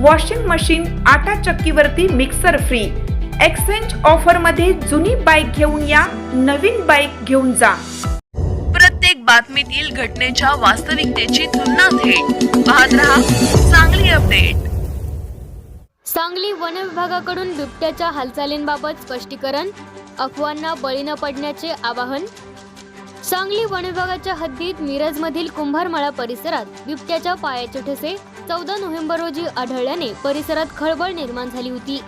Washing machine आटा चक्कीवरती mixer free exchange ऑफरमध्ये जुनी बाईक घेऊन या नवीन बाईक घेऊन जा. प्रत्येक बातमीतील घटनेच्या वास्तविकतेची तुलना थेट. पाहत रहा चांगली अपडेट सांगली वन विभागाकडून बिबट्याच्या हालचालींबाबत स्पष्टीकरण अफवांना बळी न पडण्याचे आवाहन सांगली वन विभागाच्या हद्दीत मिरजमधील कुंभारमळा परिसरात बिबट्याच्या पायाचे ठसे चौदा नोव्हेंबर रोजी आढळल्याने परिसरात खळबळ निर्माण झाली होती.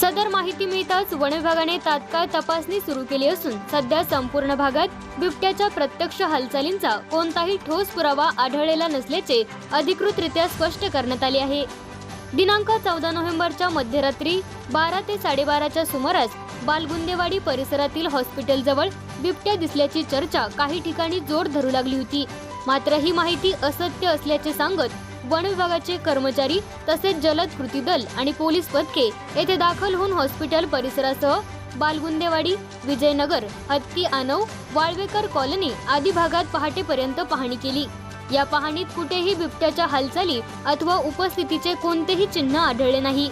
सदर माहिती मिळताच वन विभागाने तात्काळ तपासणी सुरू केली असून सध्या संपूर्ण भागात बिबट्याच्या प्रत्यक्ष हालचालींचा कोणताही ठोस पुरावा आढळलेला नसल्याचे अधिकृतरित्या स्पष्ट करण्यात आले आहे. दिनांक चौदा नोव्हेंबरच्या मध्यरात्री बारा ते साडेबाराच्या सुमारास बालगुंदेवाडी परिसरातील हॉस्पिटलजवळ बिबट्या दिसल्याची चर्चा काही ठिकाणी जोर धरू लागली होती. मात्र ही माहिती असत्य असल्याचे सांगत वन विभागाचे कर्मचारी तसेच जलद कृती दल आणि पोलीस पथके येथे दाखल होऊन हॉस्पिटल परिसरासह बालगुंदेवाडी विजयनगर हत्ती आनव वाळवेकर कॉलनी आदी भागात पहाटेपर्यंत पाहणी केली. या पाहणीत कुठेही बिबट्याच्या हालचाली अथवा उपस्थितीचे कोणतेही चिन्ह आढळले नाही.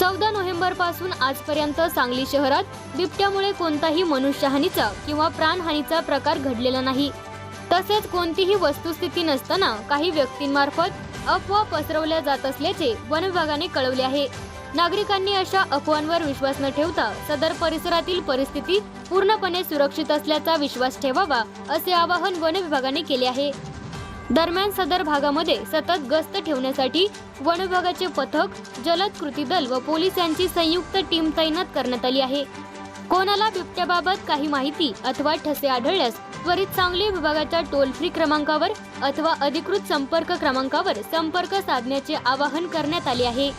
चौदा नोव्हेंबरपासून आजपर्यंत सांगली शहरात बिबट्यामुळे कोणताही मनुष्यहानीचा किंवा प्राणहानीचा प्रकार घडलेला नाही. तसेच कोणतीही वस्तुस्थिती नसताना काही व्यक्तींमार्फत अफवा पसरवल्या जात असल्याचे वन विभागाने कळवले आहे. नागरिकांनी अशा अफवांवर विश्वास न ठेवता सदर परिसरातील परिस्थिती पूर्णपणे सुरक्षित असल्याचा विश्वास ठेवावा असे आवाहन वन विभागाने केले आहे. दरम्यान सदर भागामध्ये सतत गस्त ठेवण्यासाठी वन विभागाचे पथक जलद कृती दल व पोलीस यांची संयुक्त टीम तैनात करण्यात आली आहे. कोणाला बिबट्याबाबत काही माहिती अथवा ठसे आढळल्यास त्वरित सांगली विभागाच्या टोल फ्री क्रमांकावर अथवा अधिकृत संपर्क क्रमांकावर संपर्क साधण्याचे आवाहन करण्यात आले आहे.